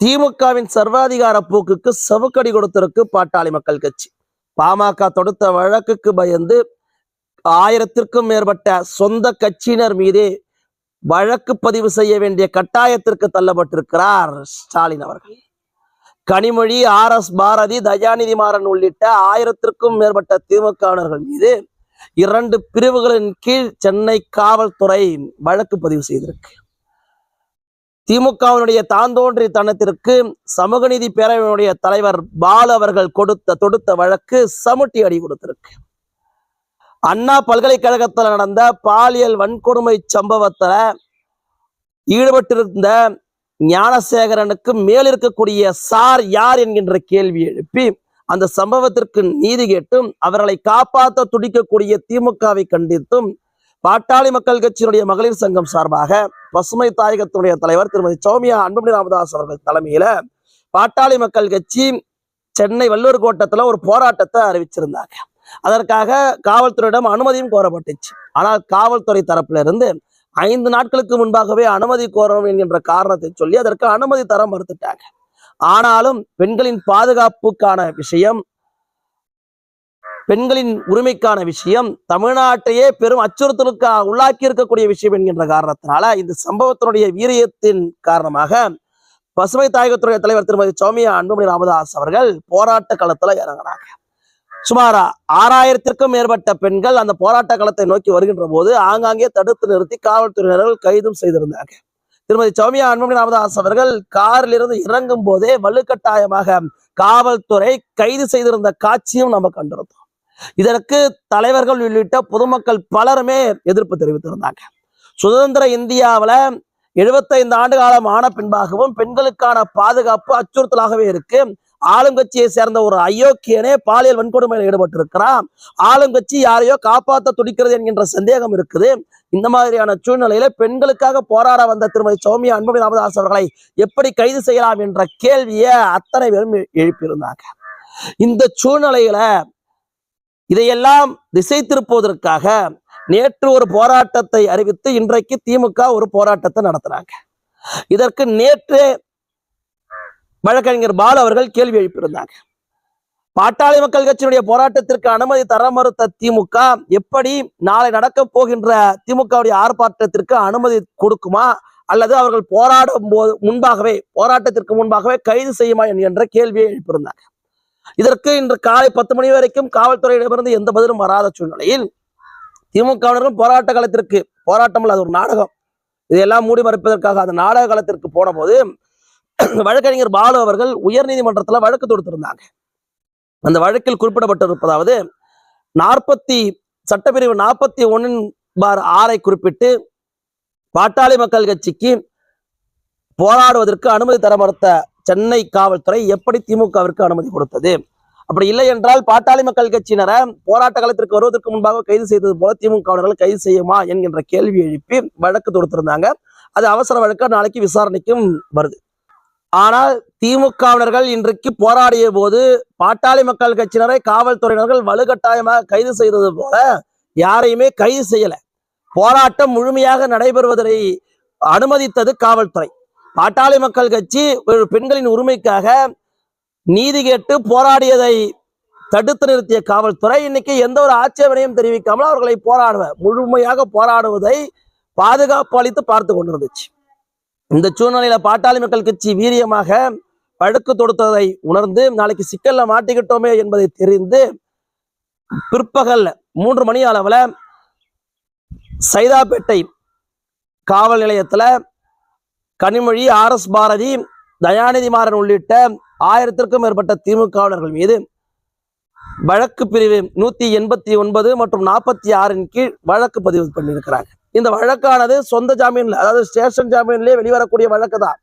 திமுகவின் சர்வாதிகார போக்குக்கு சவுக்கடி கொடுத்திருக்கு பாட்டாளி மக்கள் கட்சி. பாமக தொடுத்த வழக்குக்கு பயந்து ஆயிரத்திற்கும் மேற்பட்ட சொந்த கட்சியினர் மீதே வழக்கு பதிவு செய்ய வேண்டிய கட்டாயத்திற்கு தள்ளப்பட்டிருக்கிறார் ஸ்டாலின் அவர்கள். கனிமொழி ஆர் எஸ் பாரதி தயாநிதி மாறன் உள்ளிட்ட ஆயிரத்திற்கும் மேற்பட்ட திமுகவினர்கள் மீது இரண்டு பிரிவுகளின் கீழ் சென்னை காவல்துறை வழக்கு பதிவு செய்திருக்கு. திமுகவினுடைய தாந்தோன்றி தனத்திற்கு சமூக நீதி பேரவையினுடைய தலைவர் பால் அவர்கள் கொடுத்த தொடுத்த வழக்கு சமுட்டி அடி கொடுத்திருக்கு. அண்ணா பல்கலைக்கழகத்துல நடந்த பாலியல் வன்கொடுமை சம்பவத்துல ஈடுபட்டிருந்த ஞானசேகரனுக்கு மேல் இருக்கக்கூடிய சார் யார் என்கின்ற கேள்வி எழுப்பி அந்த சம்பவத்திற்கு நீதி கேட்டும் அவர்களை காப்பாற்ற துடிக்கக்கூடிய திமுகவை கண்டித்தும் பாட்டாளி மக்கள் கட்சியினுடைய மகளிர் சங்கம் சார்பாக பசுமை தாயகத்தினுடைய தலைவர் திருமதி சௌமியா அன்புமணி ராமதாஸ் அவர்கள் தலைமையில பாட்டாளி மக்கள் கட்சி சென்னை வல்லூர் கோட்டத்துல ஒரு போராட்டத்தை அறிவிச்சிருந்தாங்க. அதற்காக காவல்துறையிடம் அனுமதியும் கோரப்பட்டுச்சு. ஆனால் காவல்துறை தரப்புல இருந்து ஐந்து நாட்களுக்கு முன்பாகவே அனுமதி கோரணும் என்கின்ற காரணத்தை சொல்லி அதற்கு அனுமதி தர மறுத்துட்டாங்க. ஆனாலும் பெண்களின் பாதுகாப்புக்கான விஷயம் பெண்களின் உரிமைக்கான விஷயம் தமிழ்நாட்டையே பெரும் அச்சுறுத்தலுக்கு உள்ளாக்கி இருக்கக்கூடிய விஷயம் என்கின்ற காரணத்தினால இந்த சம்பவத்தினுடைய வீரியத்தின் காரணமாக பசுமை தாயகத்துறை தலைவர் திருமதி சௌமியா அன்புமணி ராமதாஸ் அவர்கள் போராட்ட களத்துல இறங்கினாங்க. சுமார் ஆறாயிரத்திற்கும் மேற்பட்ட பெண்கள் அந்த போராட்ட களத்தை நோக்கி வருகின்ற போது ஆங்காங்கே தடுத்து நிறுத்தி காவல்துறையினர்கள் கைதும் செய்திருந்தாங்க. திருமதி சௌமியா அன்புமணி ராமதாஸ் அவர்கள் காரில் இருந்து இறங்கும் போதே வலுக்கட்டாயமாக காவல்துறை கைது செய்திருந்த காட்சியும் நம்ம கண்டிருந்தோம். இதற்கு தலைவர்கள் உள்ளிட்ட பொதுமக்கள் பலருமே எதிர்ப்பு தெரிவித்திருந்தாங்க. சுதந்திர இந்தியாவுல எழுபத்தைந்து ஆண்டு காலம் ஆன பின்பாகவும் பெண்களுக்கான பாதுகாப்பு அச்சுறுத்தலாகவே இருக்கு. ஆளுங்கட்சியை சேர்ந்த ஒரு அயோக்கியனே பாலியல் வன்கொடுமையில் ஈடுபட்டிருக்கிறான். ஆளுங்கட்சி யாரையோ காப்பாற்ற துடிக்கிறது என்கின்ற சந்தேகம் இருக்குது. இந்த மாதிரியான சூழ்நிலையில பெண்களுக்காக போராட வந்த திருமதி சௌமியா அன்புமணி ராமதாஸ் அவர்களை எப்படி கைது செய்யலாம் என்ற கேள்வியை அத்தனை பேரும் எழுப்பியிருந்தாங்க. இந்த சூழ்நிலையில இதையெல்லாம் திசை திருப்புவதற்காக நேற்று ஒரு போராட்டத்தை அறிவித்து இன்றைக்கு திமுக ஒரு போராட்டத்தை நடத்துறாங்க. இதற்கு நேற்று வழக்கறிஞர் பால் அவர்கள் கேள்வி எழுப்பியிருந்தாங்க. பாட்டாளி மக்கள் கட்சியினுடைய போராட்டத்திற்கு அனுமதி தர மறுத்த திமுக எப்படி நாளை நடக்க போகின்ற திமுகவுடைய ஆர்ப்பாட்டத்திற்கு அனுமதி கொடுக்குமா? அல்லது அவர்கள் போராடும் போது முன்பாகவே போராட்டத்திற்கு முன்பாகவே கைது செய்யுமா என்கின்ற கேள்வியை எழுப்பியிருந்தாங்க. இதற்கு இன்று காலை பத்து மணி வரைக்கும் காவல்துறையிடமிருந்து எந்த பதிலும் வராத சூழ்நிலையில் திமுகவினரும் போராட்ட காலத்திற்கு போராட்டம் அல்ல அது ஒரு நாடகம். இதையெல்லாம் மூடி மறைப்பதற்காக அந்த நாடக காலத்திற்கு போன போது வழக்கறிஞர் பாலு அவர்கள் உயர் நீதிமன்றத்தில் வழக்கு தொடுத்திருந்தாங்க. அந்த வழக்கில் குறிப்பிடப்பட்டிருப்பதாவது நாற்பத்தி சட்டப்பிரிவு நாற்பத்தி ஒன்னின் பார் ஆறை குறிப்பிட்டு பாட்டாளி மக்கள் கட்சிக்கு போராடுவதற்கு அனுமதி தர மறுத்த சென்னை காவல்துறை எப்படி திமுகவிற்கு அனுமதி கொடுத்தது? அப்படி இல்லை என்றால் பாட்டாளி மக்கள் கட்சியினரை போராட்ட காலத்திற்கு வருவதற்கு முன்பாக கைது செய்தது போல திமுகவினர்கள் கைது செய்யுமா என்கின்ற கேள்வி எழுப்பி வழக்கு தொடுத்திருந்தாங்க. அது அவசர வழக்கு நாளைக்கு விசாரணைக்கும் வருது. ஆனால் திமுகவினர்கள் இன்றைக்கு போராடிய போது பாட்டாளி மக்கள் கட்சியினரை காவல்துறையினர்கள் வலுக்கட்டாயமாக கைது செய்தது போல யாரையுமே கைது செய்யல. போராட்டம் முழுமையாக நடைபெறுவதை அனுமதித்தது காவல்துறை. பாட்டாளி மக்கள் கட்சி ஒரு பெண்களின் உரிமைக்காக நீதி கேட்டு போராடியதை தடுத்து நிறுத்திய காவல்துறை இன்னைக்கு எந்த ஒரு ஆட்சேபனையும் தெரிவிக்காமல் அவர்களை போராடுவ முழுமையாக போராடுவதை பாதுகாப்பு அளித்து பார்த்து கொண்டிருந்துச்சு. இந்த சூழ்நிலையில பாட்டாளி மக்கள் கட்சி வீரியமாக வழக்கு தொடுத்ததை உணர்ந்து நாளைக்கு சிக்கல்ல மாட்டிக்கிட்டோமே என்பதை தெரிந்து பிற்பகல் மூன்று மணி அளவுல சைதாப்பேட்டை காவல் நிலையத்துல கனிமொழி ஆர் எஸ் பாரதி தயாநிதி மாறன் உள்ளிட்ட ஆயிரத்திற்கும் மேற்பட்ட திமுகவினர்கள் மீது வழக்கு பிரிவு நூத்தி எண்பத்தி ஒன்பது மற்றும் நாற்பத்தி ஆறின் கீழ் வழக்கு பதிவு பண்ணியிருக்கிறாங்க. இந்த வழக்கானது சொந்த ஜாமீன்ல அதாவது ஸ்டேஷன் ஜாமீன்லயே வெளிவரக்கூடிய வழக்கு தான்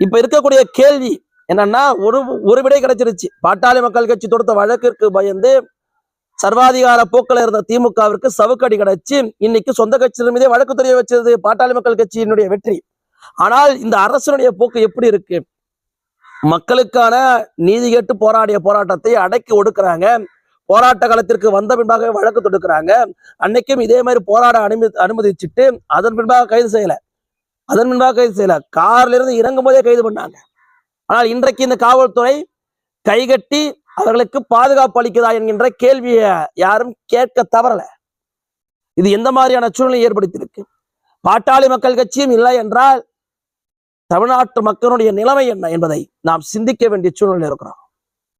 இப்ப இருக்கக்கூடிய கேள்வி என்னன்னா ஒரு ஒரு விடை கிடைச்சிருச்சு. பாட்டாளி மக்கள் கட்சி தொடுத்த வழக்கிற்கு பயந்து சர்வாதிகார போக்கில் இருந்த திமுகவிற்கு சவுக்கடி கிடைச்சு இன்னைக்கு சொந்த கட்சியின் மீதே வழக்கு தெரிய வச்சது பாட்டாளி மக்கள் கட்சியினுடைய வெற்றி. ஆனால் இந்த அரசனுடைய போக்கு எப்படி இருக்கு? மக்களுக்கான நீதி கேட்டு போராடிய போராட்டத்தை அடக்கி ஒடுக்குறாங்க. போராட்ட காலத்திற்கு வந்த பின்பாக வழக்கு தொடுக்கிறாங்க. அன்னைக்கும் இதே மாதிரி போராட அனுமதி அனுமதிச்சுட்டு அதன் பின்பாக கைது செய்யல. அதன் பின்பாக கைது செய்யல. கார்ல இருந்து இறங்கும் போதே கைது பண்ணாங்க. ஆனால் இன்றைக்கு இந்த காவல்துறை கைகட்டி அவர்களுக்கு பாதுகாப்பு அளிக்குதா என்கின்ற கேள்வியை யாரும் கேட்க தவறல. இது எந்த மாதிரியான சூழ்நிலை ஏற்படுத்தியிருக்கு? பாட்டாளி மக்கள் கட்சியும் இல்லை என்றால் தமிழ்நாட்டு மக்களுடைய நிலைமை என்ன என்பதை நாம் சிந்திக்க வேண்டிய சூழ்நிலை இருக்கிறோம்.